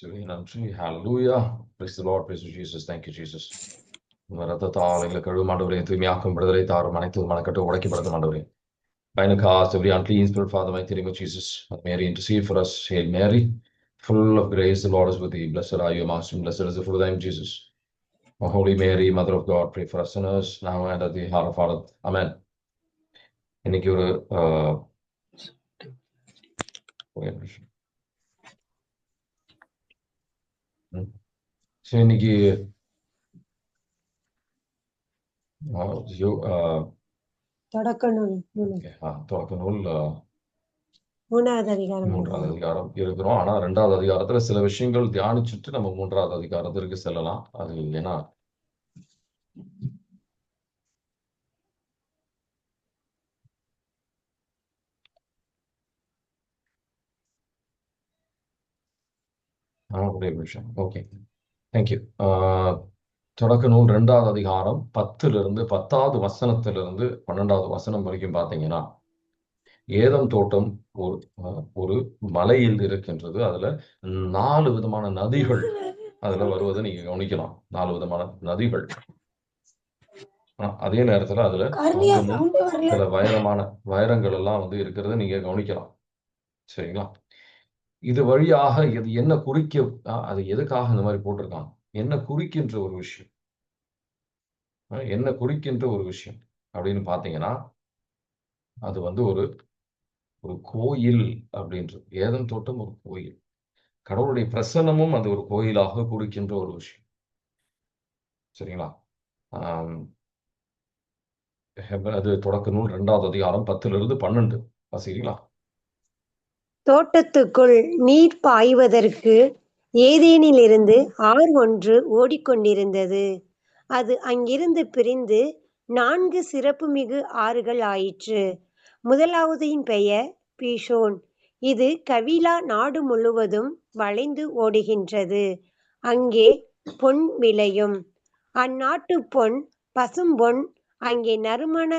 இயேசுவே நன்றி ஹalleluya praise the lord praise you jesus thank you jesus உங்க ரத்தத்தால் எங்களை கழுவும் ஆண்டவரே தூய்மையாக்கும் விடுதலை தாரும் அனைத்து மனக்கட்டு உடைக்கப்படுத்தும் ஆண்டவரே By the cast every unclean spirit, Father, mighty name of Jesus, Mary, intercede for us. Hail Mary, full of grace, the Lord is with thee. Blessed are you amongst women, blessed is the fruit of thy womb, Jesus. O Holy Mary, Mother of God, pray for us sinners, now and at the hour of our death. Amen. இன்னைக்கு ஒரு சரி இன்னைக்கு தொடக்க நூல் தொடக்க நூல் மூணாவது அதிகாரம். மூன்றாவது அதிகாரம் இருக்கிறோம். ஆனா ரெண்டாவது அதிகாரத்துல சில விஷயங்கள் தியானிச்சுட்டு நம்ம மூன்றாவது அதிகாரத்திற்கு செல்லலாம். அது ஏன்னா ஒரே நிமிஷம். ஓகே தேங்க்யூ தொடக்க நூல் ரெண்டாவது அதிகாரம் பத்துல இருந்து பத்தாவது வசனத்திலிருந்து பன்னெண்டாவது வசனம் வரைக்கும் பார்த்தீங்கன்னா ஏதம் தோட்டம் ஒரு ஒரு மலையில் இருக்கின்றது. அதுல நாலு விதமான நதிகள் அதுல வருவதை நீங்க கவனிக்கலாம். நாலு விதமான நதிகள். அதே நேரத்துல அதுல சில வைரமான வைரங்கள் எல்லாம் வந்து இருக்கிறத நீங்க கவனிக்கலாம். சரிங்களா? இது வழியாக இது என்ன குறிக்க அது எதுக்காக இந்த மாதிரி போட்டிருக்காங்க என்ன குறிக்கின்ற ஒரு விஷயம்? என்ன குறிக்கின்ற ஒரு விஷயம்? அப்படின்னு பார்த்தீங்கன்னா அது வந்து ஒரு ஒரு கோயில் அப்படின்றது. ஏதன் தோட்டம் ஒரு கோயில். கடவுளுடைய பிரசன்னமும் அது ஒரு கோயிலாக குறிக்கின்ற ஒரு விஷயம். சரிங்களா? அது தொடக்க நூல் ரெண்டாவது அதிகாரம் பத்துல இருந்து பன்னெண்டு. சரிங்களா? தோட்டத்துக்குள் நீர் பாய்வதற்கு ஏதேனிலிருந்து ஆறு ஒன்று ஓடிக்கொண்டிருந்தது. அது அங்கிருந்து பிரிந்து நான்கு சிறப்புமிகு ஆறுகள் ஆயிற்று. முதலாவதின் பெயர் பீஷோன். இது கவிலா நாடு முழுவதும் வளைந்து ஓடுகின்றது. அங்கே பொன் விளையும். அந்நாட்டு பொன் பசும்பொன் அங்கே நறுமண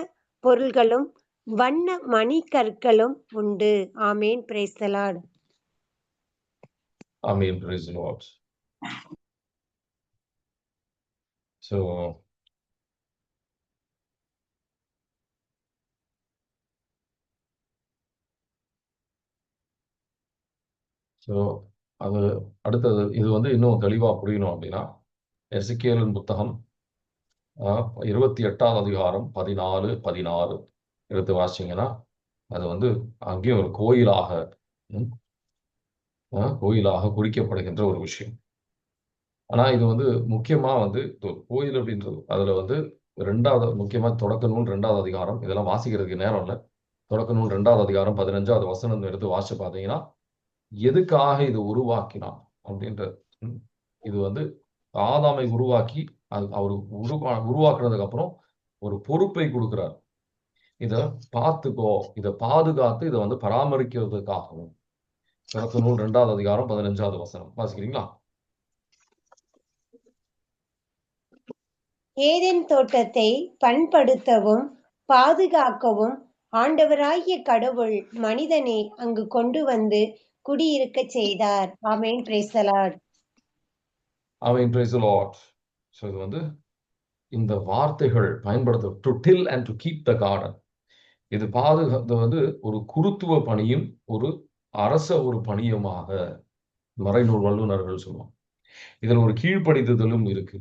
பொருள்களும் வண்ண மணி கற்களும் உண்டு. ஆமேன். Praise the lord mean, praise the lord so so அது அடுத்தது இது வந்து இன்னும் தெளிவா புரியணும் அப்படின்னா எசேக்கியேலின் புத்தகம் இருபத்தி எட்டாம் அதிகாரம் பதினாலு பதினாறு. எடுத்து வாசிங்கன்னா அது வந்து அங்கேயும் ஒரு கோயிலாக ஆஹ், கோயிலாக குறிக்கப்படுகின்ற ஒரு விஷயம். ஆனா இது வந்து முக்கியமா வந்து கோயில் அப்படின்றது அதுல வந்து ரெண்டாவது முக்கியமா தொடக்க நூல் ரெண்டாவது அதிகாரம் இதெல்லாம் வாசிக்கிறதுக்கு நேரம் இல்லை. தொடக்க நூல் ரெண்டாவது அதிகாரம் பதினஞ்சாவது வசனம் எடுத்து வாசிச்சு பார்த்தீங்கன்னா எதுக்காக இது உருவாக்கினான் அப்படின்ற ம், இது வந்து ஆதாமை உருவாக்கி அது அவர் உருவா உருவாக்குனதுக்கு அப்புறம் ஒரு பொறுப்பை கொடுக்குறாரு. இத பார்த்துக்கோ இதை பாதுகாத்து இதை வந்து பராமரிக்கிறதுக்காகவும். தொடக்க நூல் ரெண்டாவது அதிகாரம் பதினஞ்சாவது வசனம். வாசிக்கிறீங்களா? ஏதேன் தோட்டத்தை பண்படுத்தவும் பாதுகாக்கவும் ஆண்டவராகிய கடவுள் மனிதனை அங்கு கொண்டு வந்து குடியிருக்கச் செய்தார். ஆமேன். Praise the Lord the Lord. So இது வந்து இந்த வார்த்தைகள் பயன்படுத்த to till and to keep the garden இது பாதுகாத்து வந்து ஒரு குருத்துவ பணியும் ஒரு அரச ஒரு பணியுமாக மறைநூல் வல்லுநர்கள் சொல்லுவாங்க. இதில் ஒரு கீழ்ப்படிதலும் இருக்கு.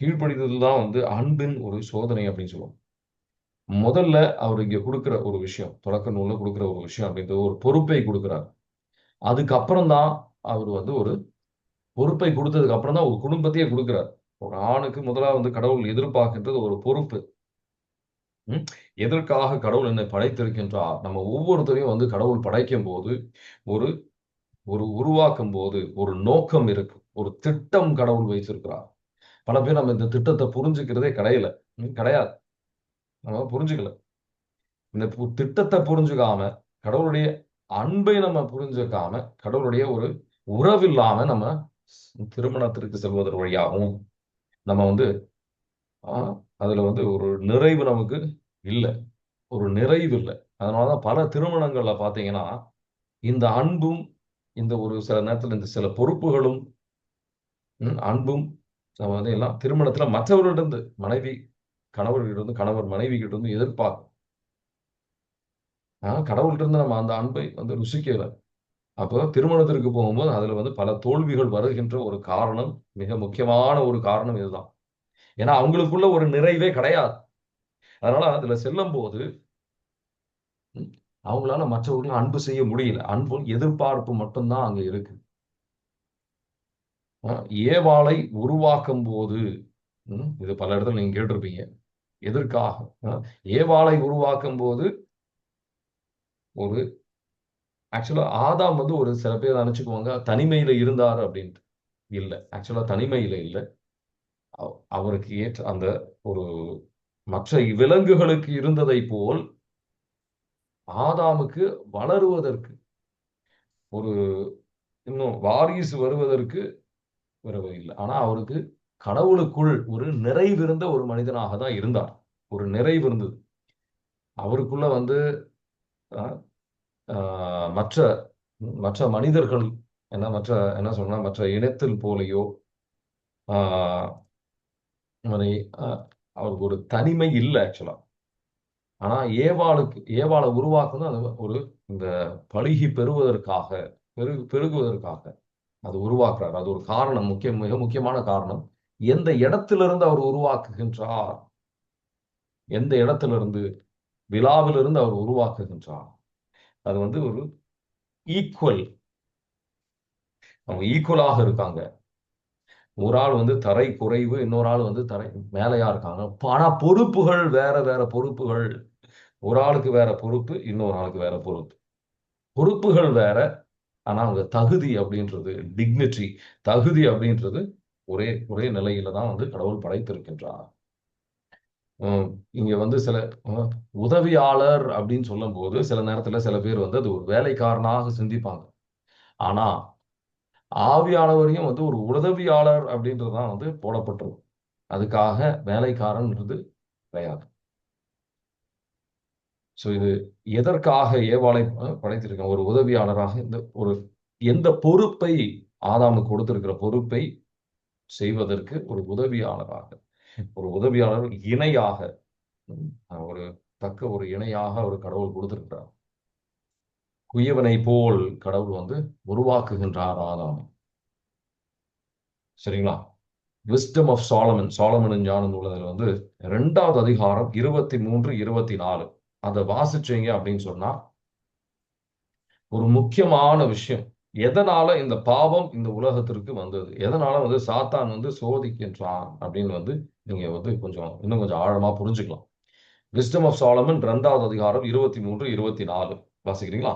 கீழ்ப்படிதல் தான் வந்து அன்பின் ஒரு சோதனை அப்படின்னு சொல்லுவாங்க. முதல்ல அவர் இங்க கொடுக்குற ஒரு விஷயம் தொடக்க நூல்ல கொடுக்குற ஒரு விஷயம் அப்படின்றது ஒரு பொறுப்பை கொடுக்குறார். அதுக்கப்புறம் தான் அவர் வந்து ஒரு பொறுப்பை கொடுத்ததுக்கு அப்புறம் தான் ஒரு குடும்பத்தையே கொடுக்குறார். ஒரு ஆணுக்கு முதலாக வந்து கடவுள் எதிர்பார்க்கின்றது ஒரு பொறுப்பு. எதற்காக கடவுள் என்னை படைத்திருக்கின்றார்? நம்ம ஒவ்வொருத்தரையும் வந்து கடவுள் படைக்கும் போது ஒரு ஒரு உருவாக்கும் போது ஒரு நோக்கம் இருக்கு. ஒரு திட்டம் கடவுள் வைத்திருக்கிறார். பல பேர் நம்ம இந்த திட்டத்தை புரிஞ்சுக்கிறதே கிடையல. கிடையாது. நம்ம புரிஞ்சுக்கல. இந்த திட்டத்தை புரிஞ்சுக்காம கடவுளுடைய அன்பை நம்ம புரிஞ்சுக்காம கடவுளுடைய ஒரு உறவில்லாம நம்ம திருமணத்திற்கு செல்வதன் வழியாகவும் நம்ம வந்து ஆஹ், அதில் வந்து ஒரு நிறைவு நமக்கு இல்லை. ஒரு நிறைவு இல்லை. அதனாலதான் பல திருமணங்கள்ல பார்த்தீங்கன்னா இந்த அன்பும் இந்த ஒரு சில நேரத்துல இந்த சில பொறுப்புகளும் அன்பும் நம்ம வந்து எல்லாம் திருமணத்துல மற்றவர்களிடந்து மனைவி கணவர்களிடம் கணவர் மனைவி கிட்ட இருந்து எதிர்பார்க்கும். ஆனால் கடவுள்கிட்ட இருந்து நம்ம அந்த அன்பை வந்து ருசிக்கலை. அப்போ திருமணத்திற்கு போகும்போது அதுல வந்து பல தோல்விகள் வருகின்ற ஒரு காரணம் மிக முக்கியமான ஒரு காரணம் இதுதான். ஏன்னா அவங்களுக்குள்ள ஒரு நிறைவே கிடையாது. அதனால அதுல செல்லும் போது அவங்களால மற்றவர்களும் அன்பு செய்ய முடியல. அன்பும் எதிர்பார்ப்பு மட்டும்தான் அங்க இருக்கு. ஏவாளை உருவாக்கும் போது இது பல இடத்துல நீங்க கேட்டிருப்பீங்க. எதற்காக? ஏவாளை உருவாக்கும் போது ஒரு ஆக்சுவலா ஆதாம் வந்து ஒரு சில பேர் நினைச்சுக்குவாங்க தனிமையில இருந்தார் அப்படின்ட்டு. இல்ல ஆக்சுவலா தனிமையில இல்ல. அவருக்கு ஏற்ற அந்த ஒரு மற்ற விலங்குகளுக்கு இருந்ததை போல் ஆதாமுக்கு வளருவதற்கு ஒரு இன்னும் வாரிசு வருவதற்கு வரவே இல்லை ஆனா அவருக்கு கடவுளுக்குள் ஒரு நிறைவிருந்த ஒரு மனிதனாக தான் இருந்தார். ஒரு நிறைவு இருந்தது அவருக்குள்ள வந்து ஆஹ், மற்ற மற்ற மனிதர்கள் என்ன மற்ற என்ன சொன்னா மற்ற இனத்தில் போலையோ ஆஹ், அவருக்கு ஒரு தனிமை இல்லை ஆக்சுவலா ஆனா ஏவாளுக்கு ஏவாளை உருவாக்குறது அது ஒரு இந்த பழுகி பெறுவதற்காக பெரு பெருகுவதற்காக அது உருவாக்குறார். அது ஒரு காரணம் முக்கிய மிக முக்கியமான காரணம். எந்த இடத்திலிருந்து அவர் உருவாக்குகின்றார்? எந்த இடத்திலிருந்து? விழாவிலிருந்து அவர் உருவாக்குகின்றார்? அது வந்து ஒரு ஈக்குவல் அவங்க ஈக்குவலாக இருக்காங்க. ஒரு ஆள் வந்து தரை குறைவு இன்னொரு ஆள் வந்து தரை மேலையா இருக்காங்க. ஆனா பொறுப்புகள் வேற வேற பொறுப்புகள். ஒரு ஆளுக்கு வேற பொறுப்பு இன்னொரு ஆளுக்கு வேற பொறுப்பு. பொறுப்புகள் வேற ஆனா அவங்க தகுதி அப்படின்றது டிக்னிட்டி தகுதி அப்படின்றது ஒரே ஒரே நிலையில தான் வந்து கடவுள் படைத்திருக்கின்றார். இங்க வந்து சில உதவியாளர் அப்படின்னு சொல்லும் போது சில நேரத்துல சில பேர் வந்து அது ஒரு வேலைக்காரனாக சிந்திப்பாங்க. ஆனா ஆவியானவரையும் வந்து ஒரு உதவியாளர் அப்படின்றதுதான் வந்து போடப்பட்டிருக்கும் அதுக்காக வேலைக்காரன்றது கிடையாது ஸோ இது எதற்காக ஏவாளை படைத்திருக்கேன் படைத்திருக்காங்க ஒரு உதவியாளராக இந்த ஒரு எந்த பொறுப்பை ஆதாமுக்கு கொடுத்திருக்கிற பொறுப்பை செய்வதற்கு ஒரு உதவியாளராக ஒரு உதவியாளர் இணையாக ஒரு தக்க ஒரு இணையாக ஒரு கடவுள் கொடுத்திருக்கிறார். குயவனை போல் கடவுள் வந்து உருவாக்குகின்றார் ஆதாமை சரிங்களா? விஸ்டம் ஆஃப் சாலமன் சாலமன் ஞான நூலகத்தில் வந்து ரெண்டாவது அதிகாரம் இருபத்தி மூன்று இருபத்தி நாலு அதை வாசிச்சீங்க அப்படின்னு சொன்னா ஒரு முக்கியமான விஷயம். எதனால இந்த பாவம் இந்த உலகத்திற்கு வந்தது? எதனால வந்து சாத்தான் வந்து சோதிக்கின்றான்? அப்படின்னு வந்து நீங்க வந்து கொஞ்சம் இன்னும் கொஞ்சம் ஆழமா புரிஞ்சுக்கலாம். விஸ்டம் ஆஃப் சாலமன் ரெண்டாவது அதிகாரம் இருபத்தி மூன்று இருபத்தி நாலு வாசிக்கிறீங்களா?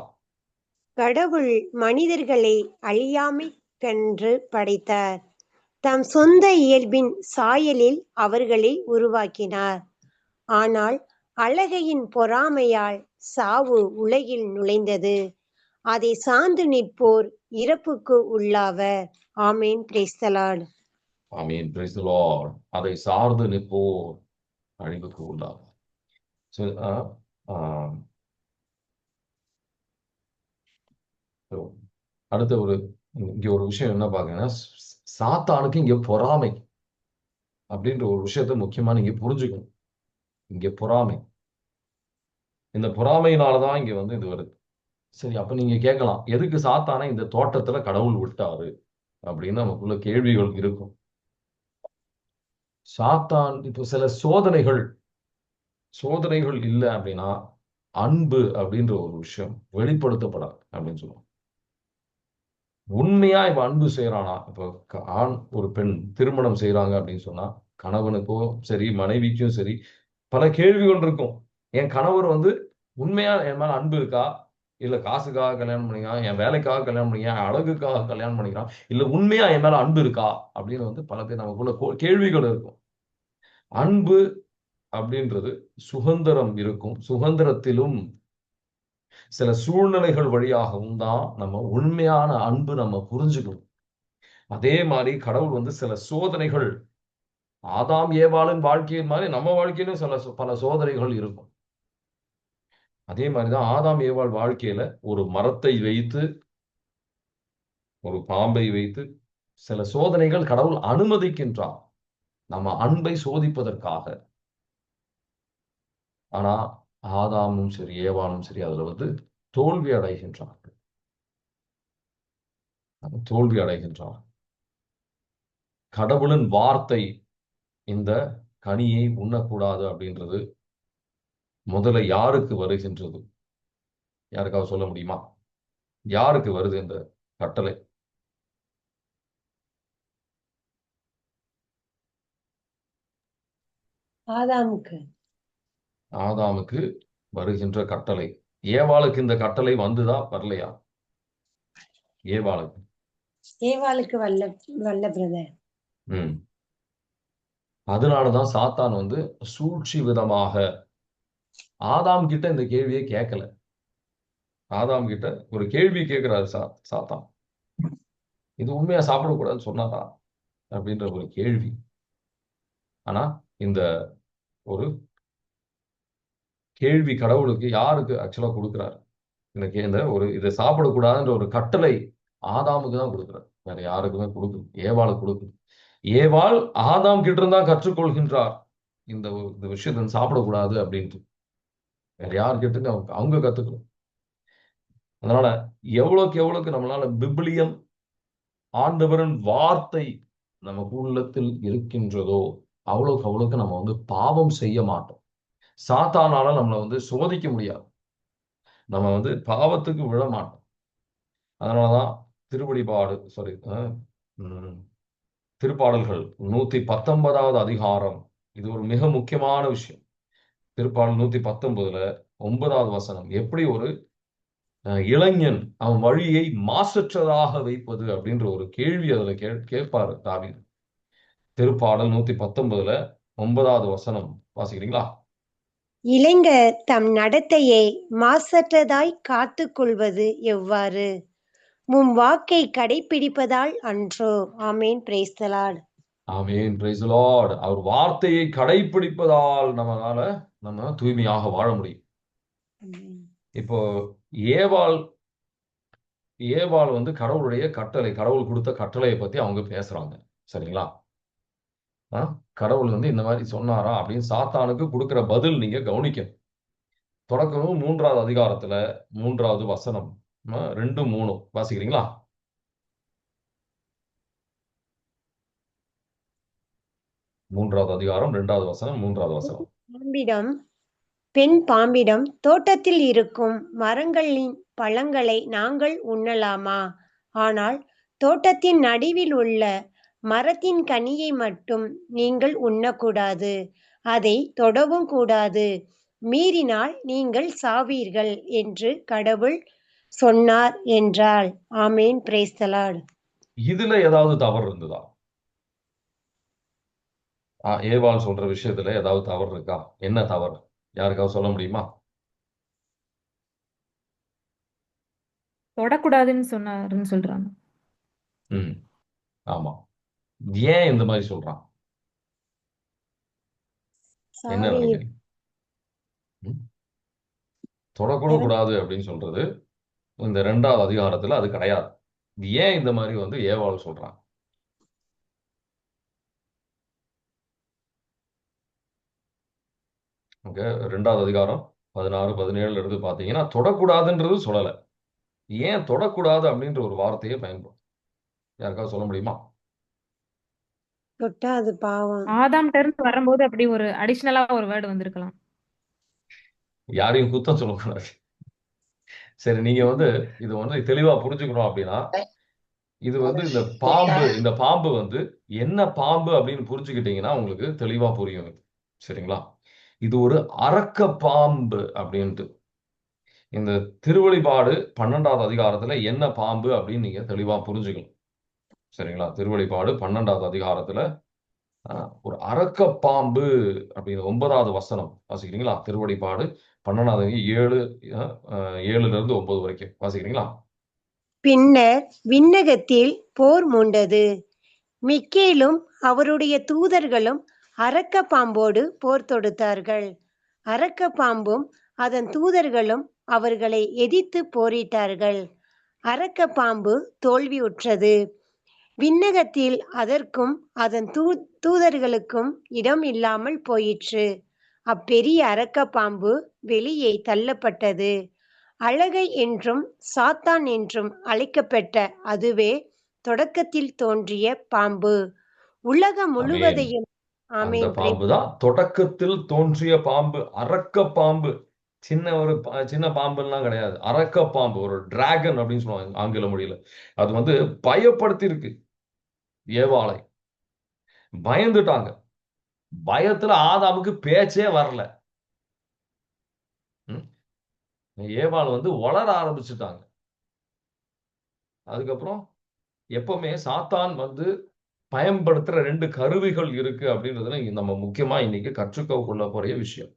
கடவுள் மனிதர்களை அழியாமை கென்று படைத்தார். தம் சொந்த இயல்பின் சாயலில் அவர்களை உருவாக்கினார். ஆனால் அழகையின் பொறாமையால் சாவு உலகில் நுழைந்தது. அதை சார்ந்து நிற்போர் இறப்புக்கு உள்ளாவர். ஆமேன். பிரைஸ்தலாட் ஆமீன். பிரைஸ் அதை சார்ந்து நிற்போர் அழிவுக்கு உள்ளாவர். Uh, um, So, அடுத்த ஒரு இங்க ஒரு விஷயம் என்ன பாக்கீங்கன்னா சாத்தானுக்கு இங்க பொறாமை அப்படின்ற ஒரு விஷயத்த முக்கியமா நீங்க புரிஞ்சுக்கணும். இங்க பொறாமை. இந்த பொறாமையினாலதான் இங்க வந்து இது வருது. சரி அப்ப நீங்க கேட்கலாம் எதுக்கு சாத்தானை இந்த தோட்டத்துல கடவுள் விட்டாரு அப்படின்னு நமக்குள்ள கேள்விகள் இருக்கும். சாத்தான் இப்போ சில சோதனைகள் சோதனைகள் இல்லை அப்படின்னா அன்பு அப்படின்ற ஒரு விஷயம் வெளிப்படுத்தப்படாது அப்படின்னு சொல்லுவோம் உண்மையா இப்ப அன்பு செய்யறானா இப்போ க- ஆண் ஒரு பெண் திருமணம் செய்யறாங்க அப்படின்னு சொன்னா கணவனுக்கோ சரி மனைவிக்கும் சரி பல கேள்விகள் இருக்கும். என் கணவர் வந்து உண்மையா என் மேல அன்பு இருக்கா? இல்ல காசுக்காக கல்யாணம் பண்ணிக்கிறான் என் வேலைக்காக கல்யாணம் பண்ணிக்கிறான் என் அழகுக்காக கல்யாணம் பண்ணிக்கிறான் இல்ல உண்மையா என் மேல அன்பு இருக்கா? அப்படின்னு வந்து பல பேர் நமக்குள்ள கோ- கேள்விகள் இருக்கும். அன்பு அப்படின்றது சுதந்திரம் இருக்கும். சுதந்திரத்திலும் சில சூழ்நிலைகள் வழியாகவும் தான் நம்ம உண்மையான அன்பு நம்ம புரிஞ்சுக்கணும். அதே மாதிரி கடவுள் வந்து சில சோதனைகள் ஆதாம் ஏவாளின் வாழ்க்கையின் மாதிரி நம்ம வாழ்க்கையிலும் சில பல சோதனைகள் இருக்கும். அதே மாதிரிதான் ஆதாம் ஏவாள் வாழ்க்கையில ஒரு மரத்தை வைத்து ஒரு பாம்பை வைத்து சில சோதனைகள் கடவுள் அனுமதிக்கின்றார் நம்ம அன்பை சோதிப்பதற்காக. ஆனா ஆதாமும் சரி ஏவானும் சரி அதுல வந்து தோல்வி அடைகின்றார்கள் தோல்வி அடைகின்றார் கடவுளின் வார்த்தை இந்த கனியை உண்ணக்கூடாது அப்படின்றது முதல்ல யாருக்கு வருகின்றது? யாருக்காவது சொல்ல முடியுமா? யாருக்கு வருது இந்த கட்டளை? ஆதாமுக்கு. ஆதாமுக்கு வருகின்ற கட்டளை. ஏவாளுக்கு இந்த கட்டளை வந்துதா? வரலையா? ஏவாளுக்கு. ஏவாளுக்கு வல்ல வல்ல பிரதர் ம். அதனாலதான் சாத்தான் வந்து சூழ்ச்சி விதமாக ஆதாம் கிட்ட இந்த கேள்வியை கேட்கல ஆதாம் கிட்ட ஒரு கேள்வி கேட்கிறாரு சா சாத்தான். இது உண்மையா சாப்பிடக்கூடாதுன்னு சொன்னாரா? அப்படின்ற ஒரு கேள்வி. ஆனா இந்த ஒரு கேள்வி கடவுளுக்கு யாருக்கு ஆக்சுவலா கொடுக்குறாரு? இந்த இந்த ஒரு இதை சாப்பிடக்கூடாதுன்ற ஒரு கட்டளை ஆதாமுக்கு தான் கொடுக்குறாரு. வேற யாருக்குமே கொடுக்கும் ஏவாளை கொடுக்கும் ஏவாள் ஆதாம் கிட்ட இருந்தா கற்றுக்கொள்கின்றார். இந்த ஒரு- இந்த விஷயத்த சாப்பிடக்கூடாது அப்படின்ட்டு. வேற யார் கிட்ட இருந்து அவங்க அவங்க கத்துக்கணும். அதனால எவ்வளவுக்கு எவ்வளவுக்கு நம்மளால பிபிலியம் ஆண்டவரின் வார்த்தை நமக்கு உள்ளத்தில் இருக்கின்றதோ அவ்வளவுக்கு அவ்வளவுக்கு நம்ம வந்து பாவம் செய்ய மாட்டோம். சாத்தானால நம்மளை வந்து சோதிக்க முடியாது. நம்ம வந்து பாவத்துக்கு விழ மாட்டோம். அதனாலதான் திருவடிபாடு சாரி திருப்பாடல்கள் நூத்தி பத்தொன்பதாவது அதிகாரம். இது ஒரு மிக முக்கியமான விஷயம். திருப்பாடல் நூத்தி பத்தொன்பதுல ஒன்பதாவது வசனம். எப்படி ஒரு இளைஞன் அவன் வழியை மாசற்றதாக வைப்பது அப்படின்ற ஒரு கேள்வி அதுல கே கேட்பாரு தாவீர் திருப்பாடல் நூத்தி பத்தொன்பதுல ஒன்பதாவது வசனம். வாசிக்கிறீங்களா? இளைஞர் தம் நடத்தையை மாசற்றதாய் காத்துக் கொள்வது எவ்வாறு? உம் வாக்கை கடைப்பிடிப்பதால் அன்றோ. ஆமேன். பிரேஸ்தலாட் ஆமென். பிரைஸ் லார்ட் அவர் வார்த்தையை கடைப்பிடிப்பதால் நம்மளால நம்ம தூய்மையாக வாழ முடியும். இப்போ ஏவாள் ஏவாள் வந்து கடவுளுடைய கட்டளை கடவுள் கொடுத்த கட்டளையை பத்தி அவங்க பேசுறாங்க. சரிங்களா? கடவுள் வந்து இந்த மாதிரி சொன்னாரா அப்படின்னு சாத்தானுக்கு கொடுக்குற பதில் நீங்க கவனிக்கணும். தொடக்கமும் மூன்றாவது அதிகாரத்துல மூன்றாவது வசனம். ரெண்டு மூணு வாசிக்கிறீங்களா? மூன்றாவது அதிகாரம் ரெண்டாவது வசனம் மூன்றாவது வசனம். பாம்பிடம் பெண் பாம்பிடம் தோட்டத்தில் இருக்கும் மரங்களின் பழங்களை நாங்கள் உண்ணலாமா? ஆனால் தோட்டத்தின் நடுவில் உள்ள மரத்தின் கனியை மட்டும் நீங்கள் உண்ணக்கூடாது. அதை தொடவும் கூடாது. மீறினால் நீங்கள் சாவீர்கள் என்று கடவுள் சொன்னார் என்றாள். ஆமேன். பிரேஸ்தலாட் இதுல ஏதாவது தவறு இருந்ததா? ஆ, ஏவாள் சொல்ற விஷயத்துல ஏதாவது தவறு இருக்கா? என்ன தவறு? யாருக்காவது சொல்ல முடியுமா? தொடக்கூடாதுன்னு சொன்னாருன்னு சொல்றாங்க. ம். ஆமா. ஏன் இந்த மாதிரி சொல்றான்? என்ன நினைக்கிறீங்க? தொடக்கூட கூடாது அப்படின்னு சொல்றது இந்த ரெண்டாவது அதிகாரத்துல அது கிடையாது. ஏன் இந்த மாதிரி வந்து ஏவாள் சொல்றான்? ஓகே ரெண்டாவது அதிகாரம் பதினாறு பதினேழுல இருந்து பாத்தீங்கன்னா தொடக்கூடாதுன்றது சொல்லல. ஏன் தொடக்கூடாது அப்படின்ற ஒரு வார்த்தையை பயன்படும் யாருக்காவது சொல்ல முடியுமா? தொட்டா அது பாவம். ஆதாம் இருந்து வரும்போது அப்படி ஒரு அடிஷ்னலா ஒரு வேர்டு வந்திருக்கலாம். யாரையும் குத்தம் சொல்லக்கூடாது சரி நீங்க வந்து இது வந்து தெளிவா புரிஞ்சுக்கணும் அப்படின்னா இது வந்து இந்த பாம்பு இந்த பாம்பு வந்து என்ன பாம்பு அப்படின்னு புரிஞ்சுக்கிட்டீங்கன்னா உங்களுக்கு தெளிவா புரியும் இது. சரிங்களா? இது ஒரு அரக்க பாம்பு அப்படின்ட்டு. இந்த திருவெளிப்பாடு பன்னெண்டாவது அதிகாரத்துல என்ன பாம்பு அப்படின்னு நீங்க தெளிவா புரிஞ்சுக்கணும். சரிங்களா? திருவெளிப்பாடு பன்னெண்டாவது அதிகாரத்துல ஆஹ், ஒரு அரக்க பாம்பு அப்படிங்கிற ஒன்பதாவது வசனம் வாசிக்கிறீங்களா? திருவெளிப்பாடு பன்னெண்டாவது ஏழு ஆஹ், ஏழுல இருந்து ஒன்பது வரைக்கும் வாசிக்கிறீங்களா? பின்னர் விண்ணகத்தில் போர் மூண்டது. மிக்கேலும் அவருடைய தூதர்களும் அரக்க பாம்போடு போர் தொடுத்தார்கள். அரக்க பாம்பும் அதன் தூதர்களும் அவர்களை எதிர்த்து போரிட்டார்கள். அரக்க பாம்பு தோல்வியுற்றது. விண்ணகத்தில் அதற்கும் அதன் தூ தூதர்களுக்கும் இடம் இல்லாமல் போயிற்று. அப்பெரிய அரக்க பாம்பு வெளியே தள்ளப்பட்டது. அழகை என்றும் சாத்தான் என்றும் அழைக்கப்பட்ட அதுவே தொடக்கத்தில் தோன்றிய பாம்பு. உலகம் முழுவதையும் அந்த பாம்பு தான் தொடக்கத்தில் தோன்றிய பாம்பு அரக்க பாம்பு சின்ன ஒரு சின்ன பாம்புலாம் கிடையாது. அரக்க பாம்பு ஒரு டிராகன் அப்படின்னு சொல்லுவாங்க ஆங்கில மொழியில. அது வந்து பயப்படுத்தி இருக்கு ஏவாளை. பயந்துட்டாங்க. பயத்துல ஆதாமுக்கு பேச்சே வரல. ஏவாள் வந்து வளர ஆரம்பிச்சுட்டாங்க. அதுக்கப்புறம் எப்பவுமே சாத்தான் வந்து பயன்படுத்துற ரெண்டு கருவிகள் இருக்கு அப்படின்றதுல நம்ம முக்கியமா இன்னைக்கு கற்றுக்க கொள்ள போற விஷயம்.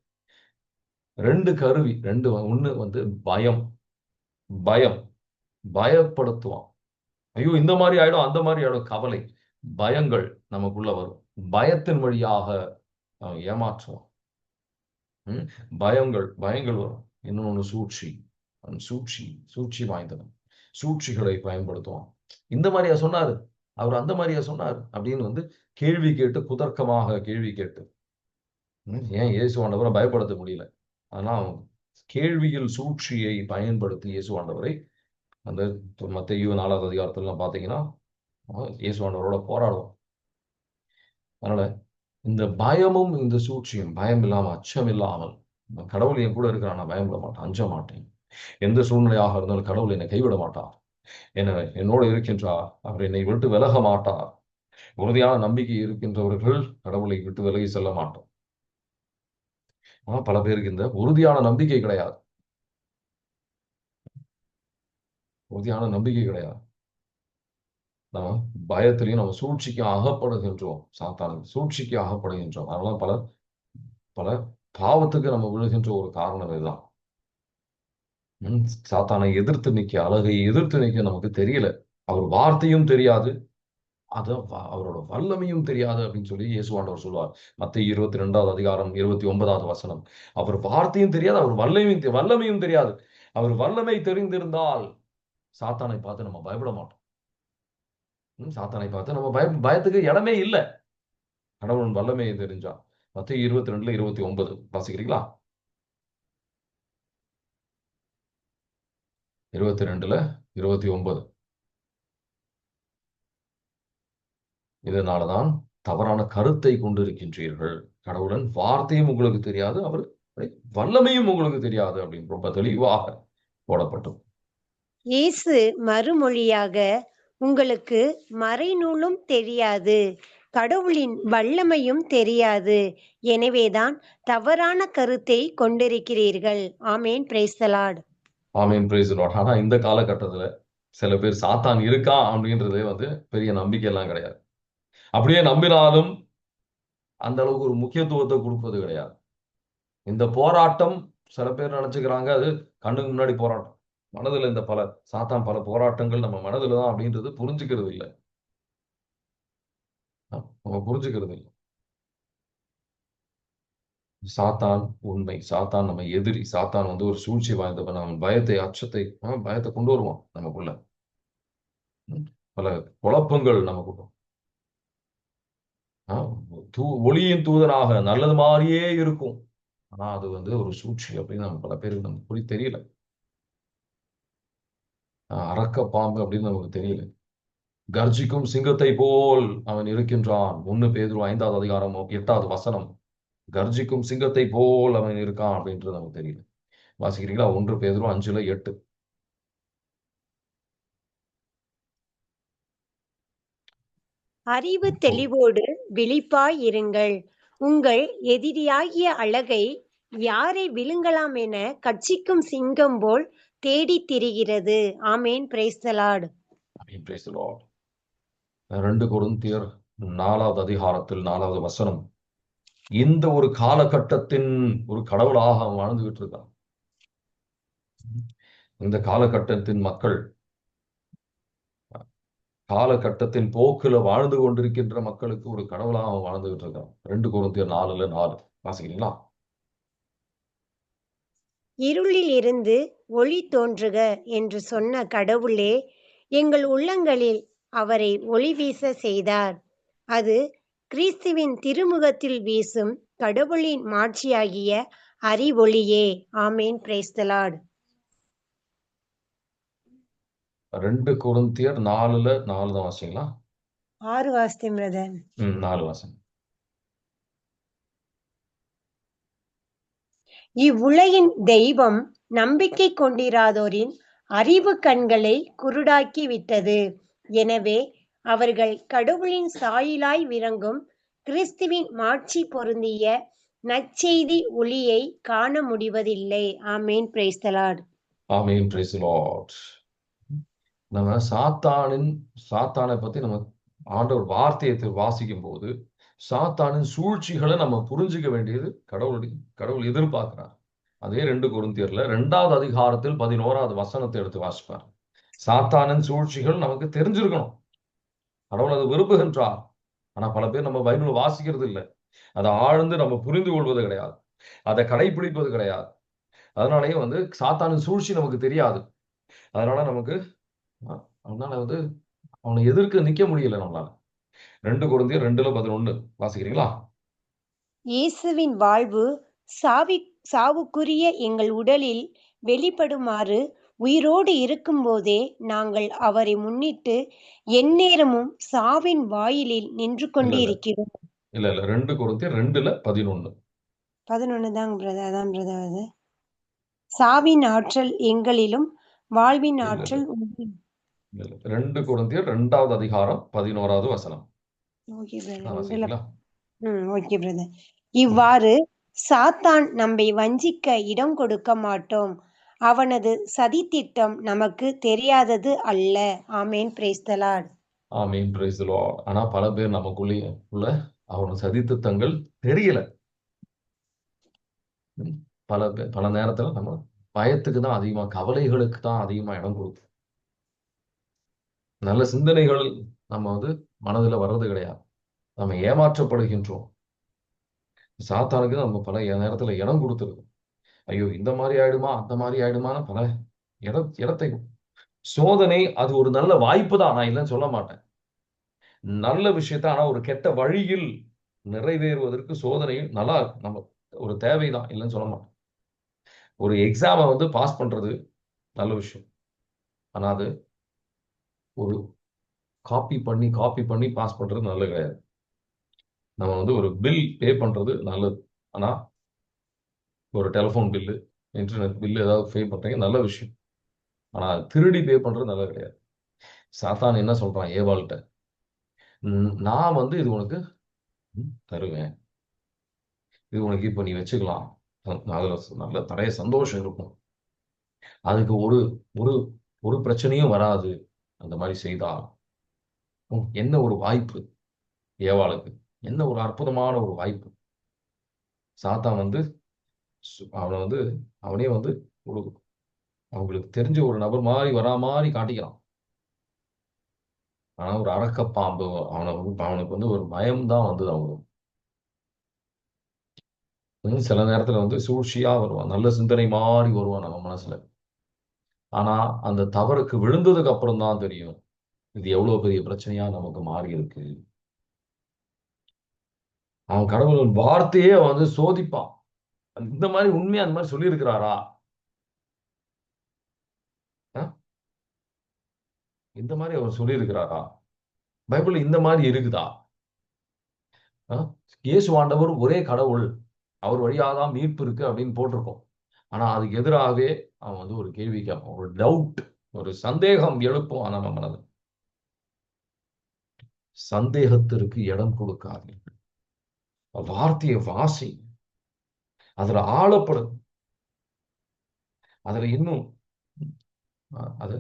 ரெண்டு கருவி ரெண்டு ஒண்ணு வந்து பயம். பயம். பயப்படுத்துவான். ஐயோ இந்த மாதிரி ஆயிடும் அந்த மாதிரி ஆயிடும் கவலை. பயங்கள் நமக்குள்ள வரும். பயத்தின் வழியாக அவன் ஏமாற்றுவான் பயங்கள் பயங்கள் வரும். இன்னொன்னு சூழ்ச்சி. அவன் சூழ்ச்சி சூழ்ச்சி வாய்ந்தவன் சூழ்ச்சிகளை பயன்படுத்துவான். இந்த மாதிரியா சொன்னாரு. அவர் அந்த மாதிரியா சொன்னார் அப்படின்னு வந்து கேள்வி கேட்டு குதர்க்கமாக கேள்வி கேட்டு. ஏன் இயேசு ஆண்டவரை பயப்படுத்த முடியல? ஆனா கேள்வியில் சூழ்ச்சியை பயன்படுத்தி இயேசு ஆண்டவரை அந்த மத்தேயு நாலாவது அதிகாரத்துலாம் பார்த்தீங்கன்னா இயேசுவானவரோட போராடுவோம் அதனால இந்த பயமும் இந்த சூழ்ச்சியும் பயம் இல்லாமல் அச்சம் இல்லாமல் கடவுள் என் கூட இருக்கிறான் நான் பயப்பட மாட்டேன் அஞ்ச மாட்டேன். எந்த சூழ்நிலையாக இருந்தாலும் கடவுள் என்னை கைவிட மாட்டார். என்ன என்னோடு இருக்கின்றார் அவர் என்னை விட்டு விலக மாட்டார். உறுதியான நம்பிக்கை இருக்கின்றவர்கள் கடவுளை விட்டு விலகி செல்ல மாட்டோம். ஆனா பல பேருக்கு இந்த உறுதியான நம்பிக்கை கிடையாது. உறுதியான நம்பிக்கை கிடையாது. நம்ம பயத்திலையும் நம்ம சூழ்ச்சிக்கு அகப்படுகின்றோம் சாத்தானுக்கு சூழ்ச்சிக்கு அகப்படுகின்றோம். அதனால பல பல பாவத்துக்கு நம்ம விழுகின்ற ஒரு காரணம் இதுதான். சாத்தானை எதிர்த்து நிக்க அழகை எதிர்த்து நிற்க நமக்கு தெரியல. அவர் வார்த்தையும் தெரியாது. அத வ- அவரோட வல்லமையும் தெரியாது அப்படின்னு சொல்லி இயேசுவாண்டவர் சொல்லுவார் மத்திய இருபத்தி ரெண்டாவது அதிகாரம் இருபத்தி ஒன்பதாவது வசனம். அவர் வார்த்தையும் தெரியாது அவர் வல்லமையும் வல்லமையும் தெரியாது. அவர் வல்லமை தெரிந்திருந்தால் சாத்தானை பார்த்து நம்ம பயப்பட மாட்டோம். சாத்தானை பார்த்து நம்ம பய பயத்துக்கு இடமே இல்லை. கடவுள் வல்லமையை தெரிஞ்சா. மத்திய இருபத்தி ரெண்டுல இருபத்தி ஒன்பது. வாசிக்கிறீங்களா? இருபத்தி ரெண்டுல இருபத்தி ஒன்பது. இதனாலதான் தவறான கருத்தை கொண்டிருக்கின்றீர்கள். கடவுளின் வார்த்தையும் உங்களுக்கு தெரியாது அவர் வல்லமையும் உங்களுக்கு தெரியாது அப்படின்னு ரொம்ப தெளிவாக போடப்பட்டது. இயேசு மறுமொழியாக உங்களுக்கு மறைநூலும் தெரியாது கடவுளின் வல்லமையும் தெரியாது. எனவேதான் தவறான கருத்தை கொண்டிருக்கிறீர்கள். ஆமேன். பிரைஸ்தலாட் ஆமீன். பிரைஸ் ஆனா இந்த காலகட்டத்துல சில பேர் சாத்தான் இருக்கா அப்படின்றதே வந்து பெரிய நம்பிக்கை எல்லாம் கிடையாது. அப்படியே நம்பினாலும் அந்த அளவுக்கு ஒரு முக்கியத்துவத்தை கொடுப்பது கிடையாது. இந்த போராட்டம் சில பேர் நினைச்சுக்கிறாங்க அது கண்ணுக்கு முன்னாடி போராட்டம். மனதுல இந்த பல சாத்தான் பல போராட்டங்கள் நம்ம மனதில் தான் அப்படின்றது புரிஞ்சுக்கிறது இல்லை. நம்ம புரிஞ்சுக்கிறது இல்லை. சாத்தான் உண்மை சாத்தான் நம்ம எதிரி சாத்தான் வந்து ஒரு சூழ்ச்சி வாய்ந்தவன். அவன் பயத்தை அச்சத்தை பயத்தை கொண்டு வருவான் நமக்குள்ள. பல குழப்பங்கள் நமக்குள்ள தூ ஒளியின் தூதனாக நல்லது மாதிரியே இருக்கும். ஆனா அது வந்து ஒரு சூழ்ச்சி அப்படின்னு நம்ம பல பேருக்கு நமக்கு புரிய தெரியல. அரக்க பாம்பு அப்படின்னு நமக்கு தெரியல. கர்ஜிக்கும் சிங்கத்தை போல் அவன் இருக்கின்றான். ஒன்று பேதுரு ஐந்தாவது அதிகாரம் எட்டாவது வசனம். கர்ஜிக்கும் சிங்கத்தை போல் அவன் இருக்கான் அப்படின்றது நமக்கு தெரியல. வாசிக்கிறீங்களா? ஒன்று பேதுரு அஞ்சுல எட்டு. அறிவு தெளிவோடு விழிப்பாய் இருங்கள். உங்கள் எதிரியாகிய அழகை யாரை விழுங்கலாம் என கட்சிக்கும் சிங்கம் போல் தேடி திரிகிறது. ஆமேன். Praise the Lord Amen. Praise ரெண்டு கொரிந்தியர் நாலாவது அதிகாரத்தில் நாலாவது வசனம். இந்த ஒரு காலகட்டத்தின் ஒரு கடவுளாக அவன் வாழ்ந்துகிட்டு இருக்கான். இந்த காலகட்டத்தின் மக்கள் காலகட்டத்தின் போக்குல வாழ்ந்து கொண்டிருக்கின்ற மக்களுக்கு ஒரு கடவுளாக அவன் வாழ்ந்துகிட்டு இருக்கான். ரெண்டு குருந்தியர் நாலுல நாலு. வாசிக்கிறீங்களா? இருளில் இருந்து ஒளி தோன்றுக என்று சொன்ன கடவுளே எங்கள் உள்ளங்களில் அவரை ஒளி வீச செய்தார். அது கிறிஸ்துவின் திருமுகத்தில் வீசும் கடவுளின் மாட்சியாகிய அறிவொளியே. ஆமேன். பிரைஸ்தலாட் ரெண்டு குருந்தியர் நாலுல நாலு தான் வாசிங்களா? ஆறு வாஸ்தேன் பிரதர் ம் நாலு வாசம் இவ்வுலகின் தெய்வம் நம்பிக்கை கொண்டிராதோரின் அறிவு கண்களை குருடாக்கி விட்டது எனவே அவர்கள் கடவுளின் சாயிலாய் விளங்கும் கிறிஸ்துவின் மாட்சி பொருந்திய நற்செய்தி ஒளியை காண முடிவதில்லை. ஆமேன். பிரைஸ்தலாட் ஆமீன். பிரைஸ் லார்ட் நம்ம சாத்தானின் சாத்தானை பத்தி நம்ம ஆண்டவர் வார்த்தையை வாசிக்கும் போது சாத்தானின் சூழ்ச்சிகளை நம்ம புரிஞ்சுக்க வேண்டியது கடவுளுடைய கடவுள் எதிர்பார்க்கிறார். அதே ரெண்டு குருந்தியர்ல ரெண்டாவது அதிகாரத்தில் பதினோராவது வசனத்தை எடுத்து வாசிப்பார். சாத்தானின் சூழ்ச்சிகள் நமக்கு தெரிஞ்சிருக்கணும். கடவுள் அதை விரும்புகின்றார். ஆனா பல பேர் நம்ம பைபிள் வாசிக்கிறது இல்லை. அதை ஆழ்ந்து நம்ம புரிந்து கொள்வது கிடையாது. அதை கடைபிடிப்பது கிடையாது. அதனாலயே வந்து சாத்தானின் சூழ்ச்சி நமக்கு தெரியாது. அதனால நமக்கு அதனால வந்து அவனை எதிர்க்க நிக்க முடியல நம்மளால. ரெண்டு குழந்தைய ரெண்டுல பதினொன்னு வாசிக்கிறீங்களா? இயேசுவின் வாழ்வு சாவி சாவுக்குரிய எங்கள் உடலில் வெளிப்படுமாறு உயிரோடு இருக்கும்போதே நாங்கள் அவரை முன்னிட்டு எந்நேரமும் சாவின் வாயிலில் நின்று கொண்டு இருக்கிறோம் இல்ல இல்ல. ரெண்டு குழந்தைய ரெண்டுல பதினொன்னு. பதினொன்னு தாங்க பிரதர் அதான் பிரதர் அது. சாவின் ஆற்றல் எங்களிலும் வாழ்வின். ஆற்றல் இல்ல. ரெண்டு குழந்தையர் ரெண்டாவது அதிகாரம் பதினோராவது வசனம். இவ்வாறு சாத்தான் நம்மை வஞ்சிக்க இடம் கொடுக்க மாட்டோம். அவனது சதித்திட்டம் நமக்கு தெரியாதது அல்ல. ஆமேன் பிரேஸ்தலாட் ஆமீன் பிரைஸ் லார்ட் ஆனா பல பேர் நமக்குள்ளேயே உள்ள அவன சதித்திட்டங்கள் தெரியல. ம். பல பல நேரத்துல நம்ம பயத்துக்கு தான் அதிகமா கவலைகளுக்கு தான் அதிகமா இடம் கொடுப்போம். நல்ல சிந்தனைகள் நம்ம வந்து மனதுல வர்றது கிடையாது. நம்ம ஏமாற்றப்படுகின்றோம். சாத்தானுக்கு நம்ம பல நேரத்துல இடம் கொடுத்துருக்கோம் ஐயோ இந்த மாதிரி ஆயிடுமா அந்த மாதிரி ஆயிடுமான்னு பல இட இடத்தை சோதனை அது ஒரு நல்ல வாய்ப்பு தான். நான் இல்லைன்னு சொல்ல மாட்டேன். நல்ல விஷயத்த ஆனா ஒரு கெட்ட வழியில் நிறைவேறுவதற்கு சோதனையும் நல்லா நம்ம ஒரு தேவைதான் இல்லைன்னு சொல்ல மாட்டேன். ஒரு எக்ஸாமை வந்து பாஸ் பண்றது நல்ல விஷயம். ஆனா அது ஒரு காப்பி பண்ணி காப்பி பண்ணி பாஸ் பண்ணுறது நல்லது கிடையாது. நம்ம வந்து ஒரு பில் பே பண்ணுறது நல்லது. ஆனால் ஒரு டெலிஃபோன் பில்லு இன்டர்நெட் பில்லு ஏதாவது பே பண்ணுறீங்க நல்ல விஷயம். ஆனால் திருடி பே பண்ணுறது நல்லது கிடையாது. சாத்தான் என்ன சொல்கிறான் ஏவாள்கிட்ட? நான் வந்து இது உனக்கு தருவேன். இது உனக்கு இப்போ நீ வச்சுக்கலாம். அதில் நல்ல நிறைய சந்தோஷம் இருக்கும். அதுக்கு ஒரு ஒரு ஒரு பிரச்சனையும் வராது. அந்த மாதிரி செய்தா உம், என்ன ஒரு வாய்ப்பு ஏவாளுக்கு? என்ன ஒரு அற்புதமான ஒரு வாய்ப்பு? சாத்தான் வந்து அவனை வந்து அவனே வந்து ஒரு அவங்களுக்கு தெரிஞ்ச ஒரு நபர் மாதிரி வரா மாதிரி காட்டிக்கிறான். ஆனா ஒரு அரக்க பாம்பு அவனை வந்து அவனுக்கு வந்து ஒரு பயம் தான் வந்தது அவனுக்கு சில நேரத்துல வந்து சூழ்ச்சியா வருவான். நல்ல சிந்தனை மாதிரி வருவான் நம்ம மனசுல. ஆனா அந்த தவறுக்கு விழுந்ததுக்கு அப்புறம் தான் தெரியும் இது எவ்வளவு பெரிய பிரச்சனையா நமக்கு மாறி இருக்கு. அவன் கடவுளின் வார்த்தையே அவன் வந்து சோதிப்பான். இந்த மாதிரி உண்மையா அந்த மாதிரி சொல்லியிருக்கிறாரா? இந்த மாதிரி அவர் சொல்லியிருக்கிறாரா? பைபிள் இந்த மாதிரி இருக்குதா? இயேசு ஆண்டவர் ஒரே கடவுள் அவர் வழியாதான் மீட்பு இருக்கு அப்படின்னு போட்டிருக்கோம். ஆனா அதுக்கு எதிராகவே அவன் வந்து ஒரு கேள்வி கேட்பான் ஒரு டவுட் ஒரு சந்தேகம் எழுப்பும் நம்ம மனது சந்தேகத்திற்கு இடம் கொடுக்காதீர்கள். வார்த்தையை வாசி. அதுல ஆழப்படும். அதுல இன்னும் அது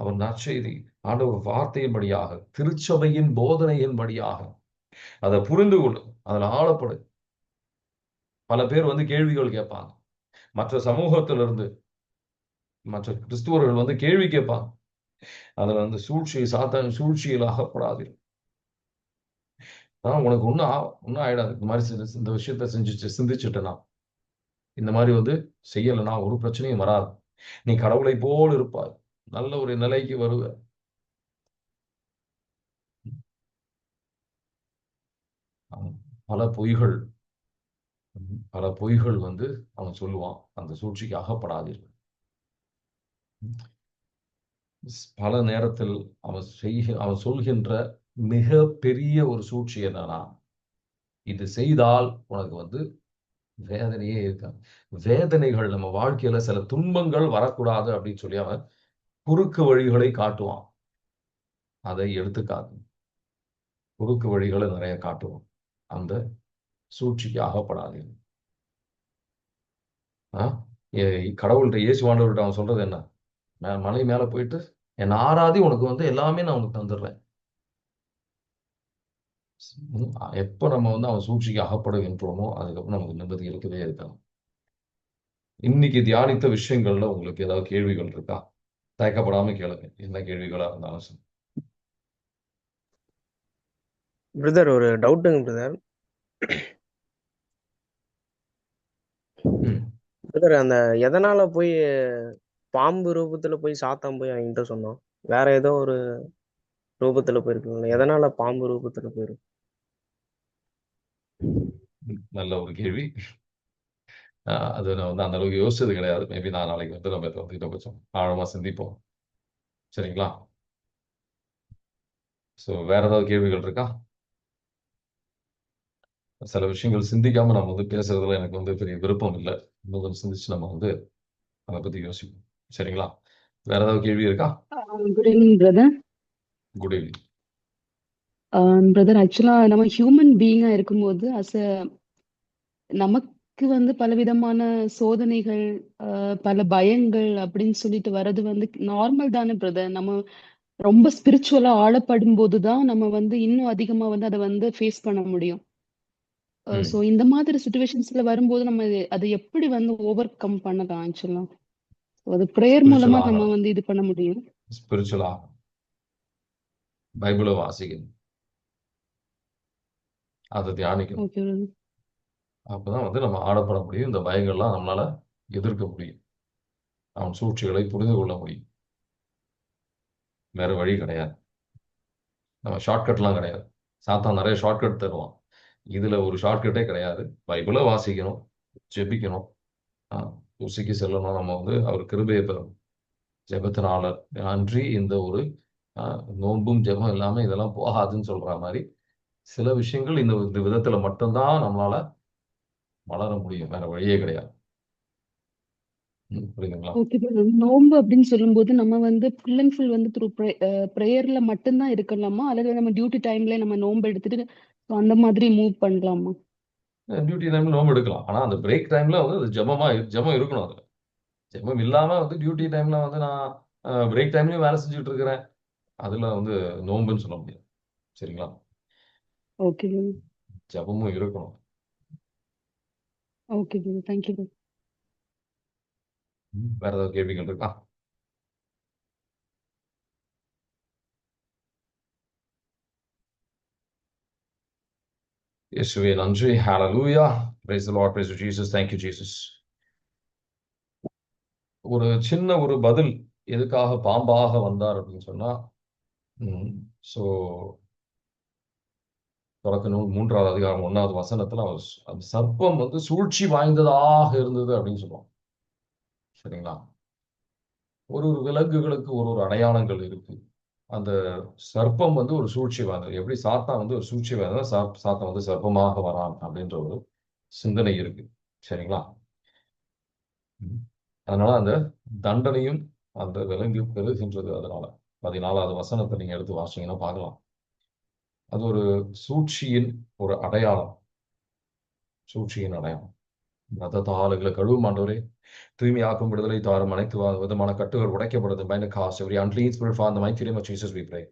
அவர் நற்செய்தி. ஆண்டவர் வார்த்தையின்படியாக திருச்சபையின் போதனையின்படியாக அதை புரிந்து கொள்ளும் அதுல ஆழப்படு. பல பேர் வந்து கேள்விகள் கேட்பாங்க. மற்ற சமூகத்திலிருந்து மற்ற கிறிஸ்துவர்கள் வந்து கேள்வி கேட்பான் அதுல வந்து சூழ்ச்சி சாத்தான் சூழ்ச்சியில் அகப்படாதீர்கள் ஆனால் உனக்கு ஒன்றும் ஒன்றும் ஆயிடாது. இந்த மாதிரி இந்த விஷயத்த செஞ்சு சிந்திச்சுட்டேனா இந்த மாதிரி வந்து செய்யலைனா ஒரு பிரச்சனையும் வராது. நீ கடவுளை போல் இருப்பாய். நல்ல ஒரு நிலைக்கு வருவ. பல பொய்கள் பல பொய்கள் வந்து அவன் சொல்லுவான். அந்த சூழ்ச்சிக்கு அகப்படாதீர்கள். பல நேரத்தில் அவன் செய்க அவன் சொல்கின்ற மிக பெரிய ஒரு சூழ்ச்சி என்னன்னா இது செய்தால் உனக்கு வந்து வேதனையே இருக்காது. வேதனைகள் நம்ம வாழ்க்கையில சில துன்பங்கள் வரக்கூடாது அப்படின்னு சொல்லி அவன் குறுக்கு வழிகளை காட்டுவான். அதை எடுத்துக்காது. குறுக்கு வழிகளை நிறைய காட்டுவான். அந்த சூழ்ச்சிக்கு அகப்படாதீங்க கடவுள்கிட்ட இயேசுவாண்டவர்கிட்ட அவன் சொல்றது என்ன? மே மலை மேல போயிட்டு என் ஆராதி உனக்கு வந்து எல்லாமே நான் உனக்கு தந்துடுறேன். எப்ப நம்ம வந்து அவன் சூழ்ச்சிக்கு அகப்படுகின்றோமோ அதுக்கப்புறம் நமக்கு நிம்மதி இருக்கவே இருக்கலாம் இன்னைக்கு தியானித்த விஷயங்கள்ல உங்களுக்கு ஏதாவது கேள்விகள் இருக்கா? தயக்கப்படாம கேளுங்க. என்ன கேள்விகளா இருந்தாலும் சரி. பிரதர் ஒரு டவுட்டுங்க பிரதர் பிரதர் அந்த எதனால போய் பாம்பு ரூபத்துல போய் சாத்தான் போய் அவன்கிட்ட சொன்னோம் வேற ஏதோ ஒரு ரூபத்துல போயிருக்குங்களா? எதனால பாம்பு ரூபத்துல போயிருக்கு நல்ல ஒரு கேள்வி. அது நான் வந்து அந்த அளவுக்கு யோசிச்சது கிடையாது. மேபி நான் நாளைக்கு வந்து நம்ம இதை வந்து இன்னும் கொஞ்சம் ஆழமா சிந்திப்போம். சரிங்களா? ஸோ வேற ஏதாவது கேள்விகள் இருக்கா? சில விஷயங்கள் சிந்திக்காம நம்ம வந்து பேசுறதுல எனக்கு வந்து பெரிய விருப்பம் இல்லை. இன்னும் சிந்திச்சு நம்ம வந்து அதை பத்தி யோசிப்போம். சரிங்களா? வேற ஏதாவது கேள்வி இருக்கா? Good evening brother good evening brother ஆக்சுவலா நம்ம ஹியூமன் பீயிங்கா இருக்கும்போது அஸ் நமக்கு வந்து பலவிதமான சோதனைகள் பல பயங்கள் அப்படின்னு சொல்லிட்டு வர்றது வந்து நார்மல் தானே பிரதர் நம்ம ரொம்ப ஸ்பிரிச்சுவலா ஆழப்படும் போதுதான் நம்ம வந்து இன்னும் அதிகமா வந்து அதை வந்து ஃபேஸ் பண்ண முடியும். ஸோ இந்த மாதிரி சுச்சுவேஷன்ஸ்ல வரும்போது நம்ம அதை எப்படி வந்து ஓவர் கம் பண்ணலாம் ஆக்சுவலா அது ப்ரேயர் மூலமா நம்ம வந்து இது பண்ண முடியும். ஸ்பிரிச்சுவலா பைபிளை வாசிக்கணும். அதை தியானிக்கணும். அப்பதான் வந்து நம்ம ஆடப்பட முடியும். இந்த பயங்கள்லாம் நம்மளால எதிர்க்க முடியும். அவன் சூழ்ச்சிகளை புரிந்து கொள்ள முடியும். வேற வழி கிடையாது. நம்ம ஷார்ட்கட்லாம் கிடையாது. சாத்தான் நிறைய ஷார்ட்கட் தருவான். இதுல ஒரு ஷார்ட்கட்டே கிடையாது. பைபிளை வாசிக்கணும் ஜெபிக்கணும். உசிக்கு செல்லணும். நம்ம வந்து அவர் கிருபையை பெறணும். ஜெபத்தினாளர் அன்றி இந்த ஒரு நோன்பும் ஜெபம் எல்லாமே இதெல்லாம் போகாதுன்னு சொல்ற மாதிரி சில விஷயங்கள் இந்த இந்த விதத்துல மட்டும்தான் நம்மளால வளர முடியும். வேற வழியே கிடையாது. புரியுதுங்களா? நோன்பு அப்படின்னு சொல்லும்போது நம்ம வந்து ஃபுல் அண்ட் ஃபுல் வந்து த்ரூ ப்ரேயர்ல மட்டும்தான் இருக்கலாமா? அல்லது நம்ம டியூட்டி டைம்ல நம்ம நோன்பு எடுத்துட்டு அந்த மாதிரி மூவ் பண்ணலாமா? டியூட்டி டைம்ல நோம்பு எடுக்கலாம். ஆனா அந்த பிரேக் டைம்ல வந்து அது ஜபமா ஜபம் இருக்கணும் அதுல. ஜபம் இல்லாம வந்து டியூட்டி டைம்ல வந்து நான் பிரேக் டைம்லயும் வேலை செஞ்சுட்டு இருக்கிறேன். அதுல வந்து நோம்புன்னு சொல்ல முடியாது. சரிங்களா? ஓகே ஜபமும் இருக்கணும். ஓகே தேங்க்யூ வேற ஏதாவது கேள்விகள் இருக்கா? இயேசுவே நன்றி ஹalleluya praise the lord. Praise you jesus. Thank you jesus. ஒரு சின்ன ஒரு பதில் எதுக்காக பாம்பாக வந்தார் அப்படின்னு சொன்னா ஸோ தொடக்க நூல் மூன்றாவது அதிகாரம் ஒன்னாவது வசனத்துல அவர் அந்த சர்ப்பம் வந்து சூழ்ச்சி வாய்ந்ததாக இருந்தது அப்படின்னு சொல்லுவோம் சரிங்களா? ஒரு ஒரு விலங்குகளுக்கு ஒரு ஒரு அடையாளங்கள் இருக்கு. அந்த சர்ப்பம் வந்து ஒரு சூழ்ச்சி வாதம் எப்படி? சாத்தா வந்து ஒரு சூழ்ச்சி வாதம் சாத்தா வந்து சர்ப்பமாக வரான் அப்படின்ற ஒரு சிந்தனை இருக்கு. சரிங்களா? அதனால அந்த தண்டனையும் அந்த விலங்கு பெருகின்றது அதனால. பதினாலாவது வசனத்தை நீங்க எடுத்து வாசிங்கன்னா பார்க்கலாம். அது ஒரு சூழ்ச்சியின் ஒரு அடையாளம். சூழ்ச்சியின் அடையாளம். ரத்தத்தால் ஆளுகளை கழுவும் ஆண்டவரே. தூய்மையாக்கும் விடுதலை தாரும் அனைத்து விதமான கட்டுகள் உடைக்கப்படுது bind cast every unclean spirit for the mighty name of Jesus we pray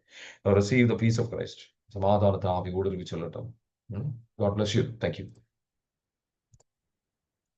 receive the peace of Christ சமாதானத்தை ஆவி ஊடுருவி சொல்லட்டும். God bless you thank you